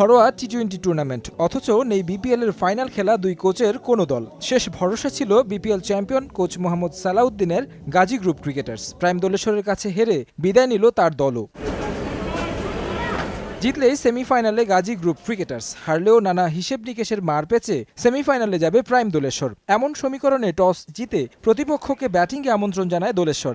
ঘরোয়া T twenty tournament, অথচ নেই বিপিএল এর ফাইনাল খেলা দুই কোচের কোনো দল। শেষ ভরসা ছিল বিপিএল চ্যাম্পিয়ন কোচ মোহাম্মদ সালাউদ্দিনের গাজী গ্রুপ ক্রিকেটার্স প্রাইম দলেশ্বরের কাছে হেরে বিদায় নিল তার দলও। জিতলেই সেমিফাইনালে গাজী গ্রুপ ক্রিকেটার্স হারলেও নানা হিসেব নিকেশের মার পেঁচে সেমিফাইনালে যাবে প্রাইম দোলেশ্বর। এমন সমীকরণে টস জিতে প্রতিপক্ষকে ব্যাটিংয়ে আমন্ত্রণ জানায় দোলেশ্বর।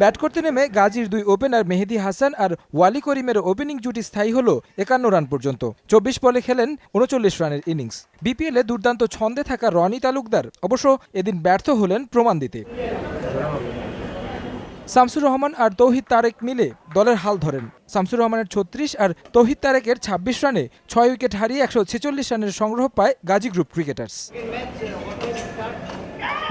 ব্যাট করতে নেমে গাজীর দুই ওপেনার মেহেদি হাসান আর ওয়ালি করিমের ওপেনিং জুটি স্থায়ী হল একান্ন রান পর্যন্ত। চব্বিশ বলে খেলেন উনচল্লিশ রানের ইনিংস। বিপিএলে দুর্দান্ত ছন্দে থাকা রনি তালুকদার অবশ্য এদিন ব্যর্থ হলেন প্রমাণ দিতে। শামসুর রহমান আর তৌহিদ তারেক মিলে দলের হাল ধরেন। শামসুর রহমানের ছত্রিশ আর তৌহিদ তারেকের ২৬ রানে ছয় উইকেট হারিয়ে একশো ছেচল্লিশ রানের সংগ্রহ পায় গাজী গ্রুপ ক্রিকেটার্স।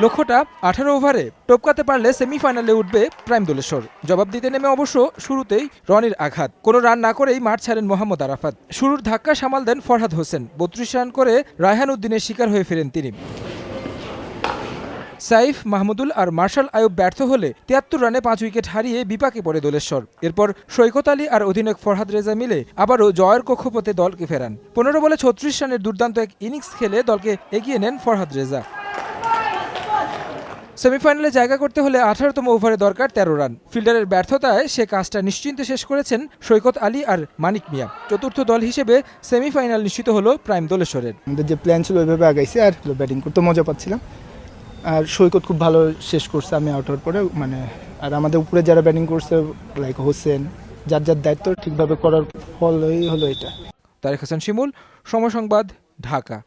লক্ষ্যটা আঠারো ওভারে টপকাতে পারলে সেমিফাইনালে উঠবে প্রাইম দোলেশ্বর। জবাব দিতে নেমে অবশ্য শুরুতেই রনির আঘাত। কোনো রান না করেই মাঠ ছাড়েন মোহাম্মদ আরাফাত। শুরুর ধাক্কা সামাল দেন ফরহাদ হোসেন। বত্রিশ রান করে রায়হান উদ্দিনের শিকার হয়ে ফেরেন তিনি। সাইফ মাহমুদুল আর মার্শাল আয়ুব ব্যর্থ হলে তিয়াত্তর রানে পাঁচ উইকেট হারিয়ে বিপাকে পড়ে দোলেশ্বর। এরপর সৈকত আলী আর অধিনায়ক ফরহাদ রেজা মিলে আবারও জয়ের কক্ষপথে দলকে ফেরান। পনেরো বলে ছত্রিশ রানের দুর্দান্ত এক ইনিংস খেলে দলকে এগিয়ে নেন ফরহাদ রেজা। সেমিফাইনালে জায়গা করতে হলে আঠারোতম ওভারে দরকার তেরো রান। ফিল্ডারের ব্যর্থতায় সে কাজটা নিশ্চিন্তে শেষ করেছেন সৈকত আলী আর মানিক মিয়া। চতুর্থ দল হিসেবে সেমিফাইনাল নিশ্চিত হলো প্রাইম দোলেশ্বরের। আমাদের যে প্ল্যান ছিল ওইভাবে আগাইছে আর ব্যাটিং করতে মজা পাচ্ছিলাম। আর সৈকত খুব ভালো শেষ করছে আমি আউট হওয়ার পরে মানে আর আমাদের উপরে যারা ব্যাটিং করছে লাইক হোসেন যার যার দায়িত্ব ঠিকভাবে করার ফলই হলো এটা। তারেক হাসান শিমুল সময় সংবাদ ঢাকা।